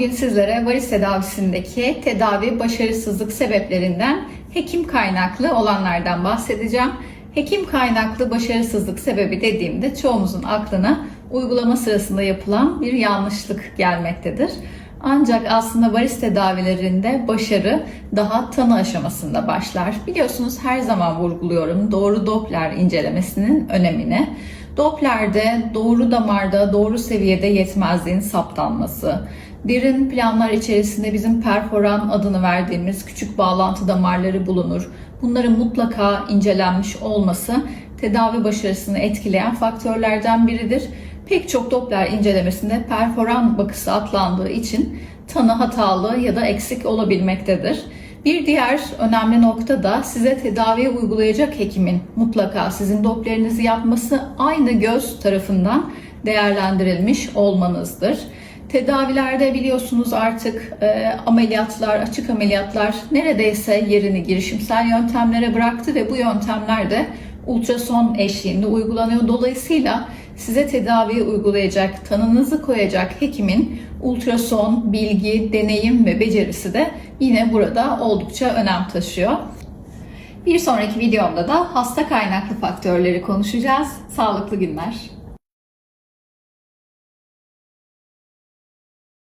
Bugün sizlere varis tedavisindeki tedavi başarısızlık sebeplerinden hekim kaynaklı olanlardan bahsedeceğim. Hekim kaynaklı başarısızlık sebebi dediğimde çoğumuzun aklına uygulama sırasında yapılan bir yanlışlık gelmektedir. Ancak aslında varis tedavilerinde başarı daha tanı aşamasında başlar. Biliyorsunuz her zaman vurguluyorum doğru Doppler incelemesinin önemini. Doppler'de doğru damarda doğru seviyede yetmezliğin saptanması, derin planlar içerisinde bizim perforan adını verdiğimiz küçük bağlantı damarları bulunur. Bunların mutlaka incelenmiş olması tedavi başarısını etkileyen faktörlerden biridir. Pek çok Doppler incelemesinde perforan bakısı atlandığı için tanı hatalı ya da eksik olabilmektedir. Bir diğer önemli nokta da size tedavi uygulayacak hekimin mutlaka sizin Doppler'inizi yapması aynı göz tarafından değerlendirilmiş olmanızdır. Tedavilerde biliyorsunuz artık e, ameliyatlar, açık ameliyatlar neredeyse yerini girişimsel yöntemlere bıraktı ve bu yöntemler de ultrason eşliğinde uygulanıyor. Dolayısıyla size tedavi uygulayacak, tanınızı koyacak hekimin ultrason, bilgi, deneyim ve becerisi de yine burada oldukça önem taşıyor. Bir sonraki videomda da hasta kaynaklı faktörleri konuşacağız. Sağlıklı günler.